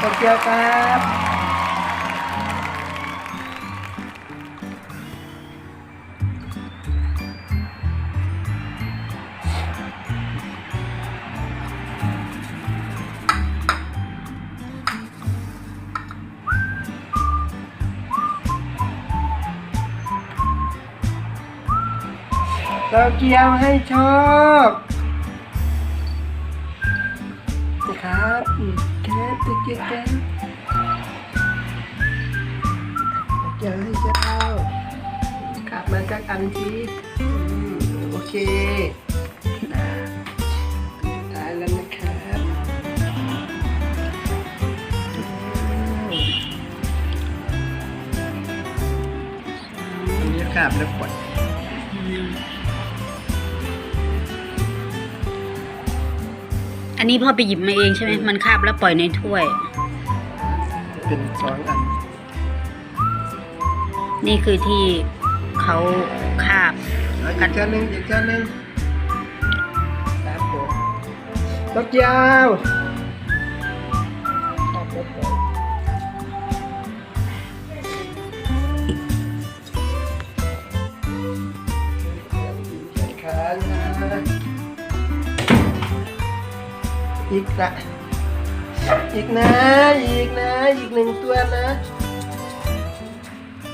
โตเกียวครับโตเกียวให้โชค ครับแค่โตเกียวแค่โตเกียวให้เจ้าขับมันสักอันทีอืมโอเคนะตายแล้วนะครับอันนี้ขับแล้วปลด อันนี้พ่อไปหยิบมาเองใช่ไหมมันคาบแล้วปล่อยในถ้วยจะเป็นสองอัน นี่คือที่เขาคาบเอาอีกชั้นหนึ่งอีกชั้นหนึ่งครับผมตกยาวครับผมขานะ อีกละ อีกนะ อีกนะ อีกหนึ่งตัวนะ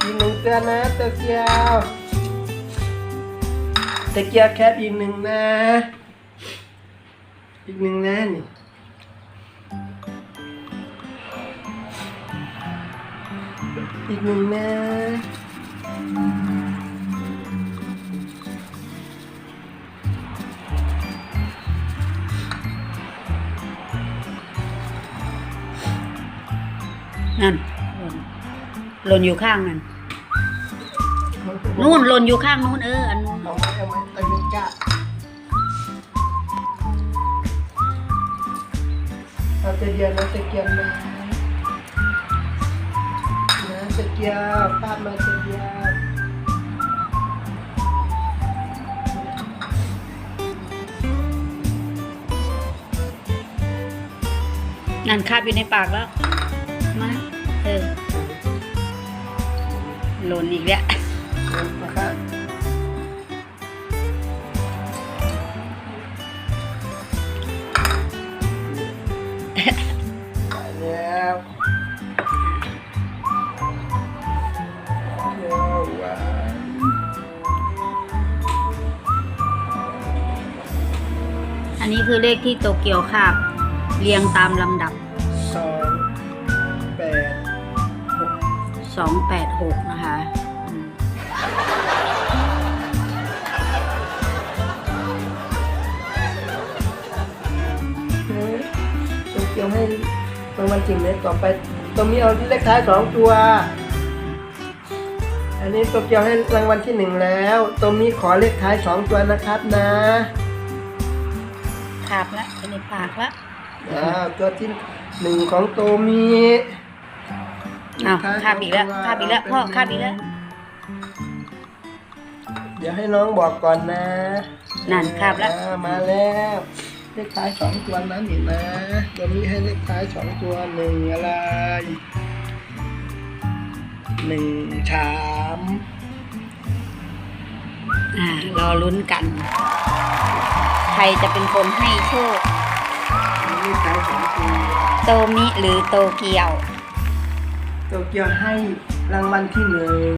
อีกหนึ่งตัวนะตะเกียวตะเกียวแคบอีกหนึ่งนะ อีกหนึ่งนะนี่อีกหนึ่งนะ นั่นหล่นหล่นอยู่ข้างนั่นนู่นหล่นอยู่ข้างนู้นเอออันนู้นเอาไว้เอาไว้ตะเกียบกะเอาตะเกียบนะตะเกียบนะนะตะเกียบภาพมาตะเกียบนั่นคาบอยู่ในปากแล้ว หล่นอีกแล้วนะครับไปแล้วอันนี้คือเลขที่โตเกียวคาบเรียงตามลำดับ 286นะคะอืมเฮ้ยตัวเกี่ยวให้รางวัลจริงเลยต่อไป ตรงนี้เอาเลขท้ายสองตัว อันนี้ตัวเกี่ยวให้รางวัลที่หนึ่งแล้ว ตรงนี้ขอเลขท้ายสองตัวนะครับนะคาบแล้วอยู่ในปากแล้วอ่าตัวที่หนึ่งของโตมี อ้าวคาบอีกแล้วคาบอีกแล้วพ่อคาบอีกแล้ว เดี๋ยวให้น้องบอกก่อนนะนั่นคาบแล้ว อ่ามาแล้ว เลขท้ายสองตัวนั้นเห็นนะตัวนี้ให้เลขท้ายสองตัวหนึ่งอะไรหนึ่งสามอ่ารอลุ้นกัน ใครจะเป็นคนให้โชค เลขท้ายสองตัว โตมิหรือโตเกียว โตเกียวให้รางวัลที่หนึ่ง